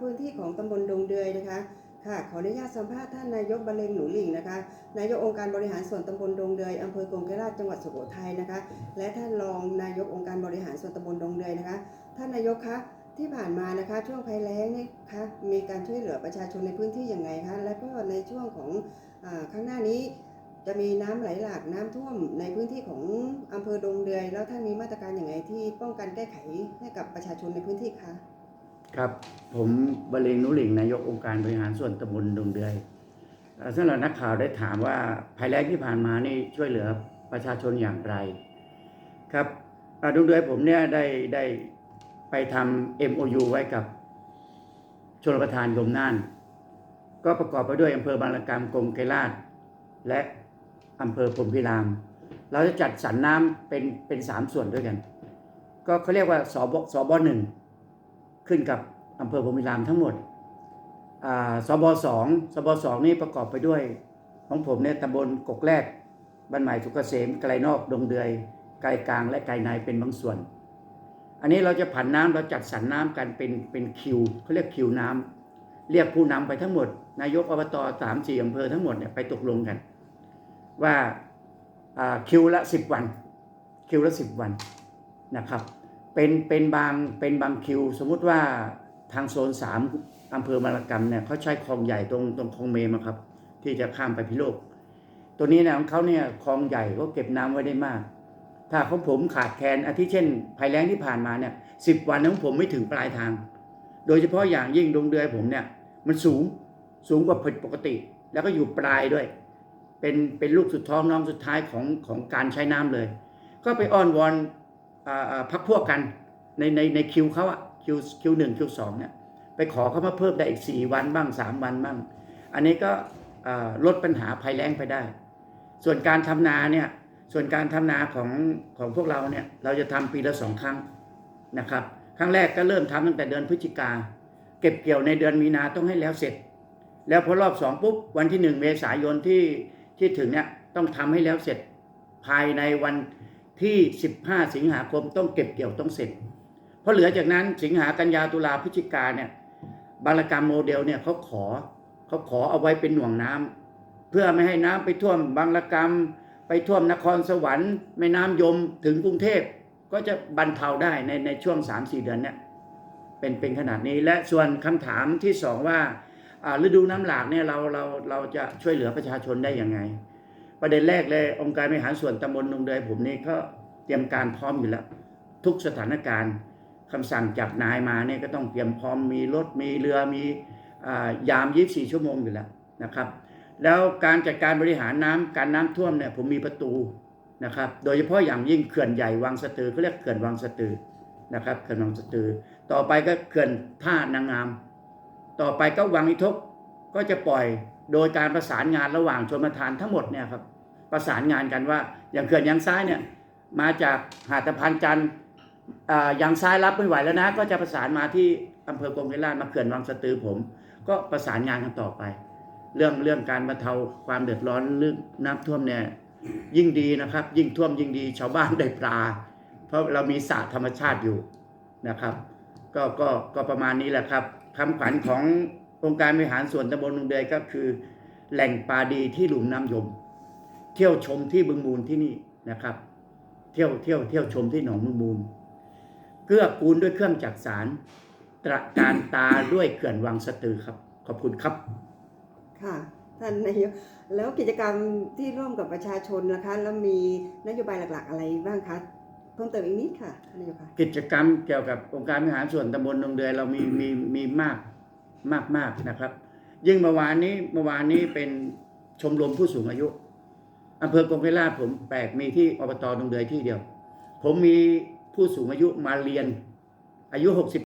พื้นที่ของตำบลดงเดือยนะคะค่ะขออนุญาตสัมภาษณ์ท่านนายกบรรเลงหนูหลิงนะคะ นายกองค์การบริหารส่วนตำบลดงเดือยอำเภอกงกรลาชจังหวัดสุโขทัยนะคะ และท่านรองนายกองค์การบริหารส่วนตำบลดงเดือยนะคะ ท่านนายกคะที่ผ่านมานะคะ ช่วงภัยแล้งนี่คะมีการช่วยเหลือประชาชนในพื้นที่อย่างไรคะและก็ในช่วงของอข้างหน้านี้จะมีน้ำไหลหลากน้ำท่วมในพื้นที่ของอำเภอดงเดือย แล้วท่านมีมาตรการอย่างไรที่ป้องกันแก้ไขให้กับประชาชนในพื้นที่คะ ครับ ผมบรรเลงนุหลิงนายกองค์การบริหารส่วนตำบลดงเดือยเอ่อสำหรับนักข่าวได้ถามว่าภัยแล้งที่ผ่านมานี่ช่วยเหลือประชาชนอย่างไร ครับดงเดือยผมเนี่ยได้ได้ไปทำ MOU ไว้กับชลประทานกรมน่าน ก็ประกอบไปด้วยอำเภอบางละกำกรมไกรลาช และอำเภอพรมพิราม เราจะจัดสรรน้ำเป็นเป็นสามส่วนด้วยกัน ก็เขาเรียกว่าสบสบหนึ่ง ขึ้นกับอำเภอพรมิรามทั้งหมดอ่าสบสองสบสองนี่ประกอบไปด้วยของผมเนี่ยตำบลกกแรกบ้านใหม่สุกเกษมไกลนอกดงเดือยไกลกลางและไกลในเป็นบางส่วน อันนี้เราจะผันน้ำเราจัดสรรน้ำกันเป็นเป็นคิวเขาเรียกคิวน้ำเรียกผู้นำไปทั้งหมด นายกอบตสามสี่อำเภอทั้งหมดเนี่ยไปตกลงกัน ว่าอ่าคิวละสิบวัน คิวละสิบวันนะครับ เป็นเป็นบางเป็นบางคิว สมมุติว่าทางโซนสามอำเภอบางระกำเนี่ยเขาใช้คลองใหญ่ตรงตรงคลองเมมครับ ที่จะข้ามไปพิโลก ตัวนี้นี่ยของเขาเนี่ยคลองใหญ่ก็เก็บน้ำไว้ได้มาก ถ้าของผมขาดแคลนอาทิเช่นภัยแล้งที่ผ่านมาเนี่ยสิบวันของผมไม่ถึงปลายทาง โดยเฉพาะอย่างยิ่งดงเดือยผมเนี่ยมันสูงสูงกว่าผิดปกติ แล้วก็อยู่ปลายด้วย เป็นเป็นลูกสุดท้องน้องสุดท้ายของของการใช้น้ำเลย ก็ไปอ้อนวอน พักพวกกันในในในคิวเขาอะคิวคิวหนึ่งคิวสองเนี่ยไปขอเขามาเพิ่มได้อีกสี่วันบ้างสามวันบ้าง อันนี้ก็ลดปัญหาภัยแล้งไปได้ ส่วนการทำนาเนี่ยส่วนการทำนาของของพวกเราเนี่ยเราจะทำปีละสองครั้งนะครับครั้งแรกก็เริ่มทำตั้งแต่เดือนพฤศจิกาเก็บเกี่ยวในเดือนมีนาต้องให้แล้วเสร็จ แล้วพอรอบสองปุ๊บวันที่หนึ่งเมษายนที่ที่ถึงเนี่ยต้องทำให้แล้วเสร็จภายในวัน ที่ 15 สิงหาคมต้องเก็บเกี่ยวต้องเสร็จ เพราะเหลือจากนั้นสิงหากันยาตุลาพฤศจิกาเนี่ยบางระกรรมโมเดลเนี่ยเขาขอเขาขอเอาไว้เป็นหน่วงน้ำเพื่อไม่ให้น้ำไปท่วมบางระกรรม ไปท่วมนครสวรรค์แม่น้ำยมถึงกรุงเทพก็จะบรรเทาได้ในในช่วง 3-4 เดือนเนี่ยเป็นเป็นขนาดนี้และส่วนคำถามที่สองว่าอ่าฤดูน้ำหลากเนี่ยเราเราเราจะช่วยเหลือประชาชนได้ยังไง ประเด็นแรกเลยองค์การบริหารส่วนตำบลดงเดยผมนี่ก็เตรียมการพร้อมอยู่แล้ว ทุกสถานการณ์คำสั่งจับนายมาเนี่ยก็ต้องเตรียมพร้อมมีรถมีเรือมีอ่ายาม 24 ชั่วโมงอยู่แล้วนะครับ แล้วการจัดการบริหารน้ำการน้ำท่วมเนี่ยผมมีประตูนะครับ โดยเฉพาะอย่างยิ่งเขื่อนใหญ่วังสะตือเขาเรียกเขื่อนวังสะตือนะครับเขื่อนวังสะตือ ต่อไปก็เขื่อนท่านางงาม ต่อไปก็วังอิทก ก็จะปล่อยโดยการประสานงานระหว่างชนประทานทั้งหมดเนี่ยครับประสานงานกันว่าอย่างเขื่อนยางซ้ายเนี่ยมาจากหาดตะพานจันทร์อ่ายางซ้ายรับไม่ไหวแล้วนะ ก็จะประสานมาที่อำเภอกงไกรลาชมาเขื่อนวังสะตือผม ก็ประสานงานกันต่อไป เรื่องเรื่องการบรรเทาความเดือดร้อนเรื่องน้ำท่วมเนี่ยยิ่งดีนะครับ ยิ่งท่วมยิ่งดีชาวบ้านได้ปลา เพราะเรามีสระธรรมชาติอยู่นะครับ ก็ก็ก็ประมาณนี้แหละครับคำขวัญของ องค์การบริหารส่วนตำบลลุงเดยก็คือ แหล่งปลาดีที่หลุมน้ำยม เที่ยวชมที่บึงมูลที่นี่นะครับ เที่ยวเที่ยวเที่ยวชมที่หนองบึงมูลเกื้อกูลด้วยเครื่องจักสารตระการตาด้วยเขื่อนวังสะตือครับ ขอบคุณครับ ค่ะท่านนายกแล้วกิจกรรมที่ร่วมกับประชาชนนะคะ แล้วมีนโยบายหลัก ๆ อะไรบ้างคะเพิ่มเติมอีกนิดค่ะท่านนายกค่ะกิจกรรมเกี่ยวกับองค์การบริหารส่วนตำบลดงเดือยเรามีมีมีมาก มากมากนะครับ ยิ่งเมื่อวานนี้เมื่อวานนี้เป็นชมรมผู้สูงอายุอำเภอกงไกรลาชผมแปลกมีที่อบตดงเดือยที่เดียว ผมมีผู้สูงอายุมาเรียนอายุ 60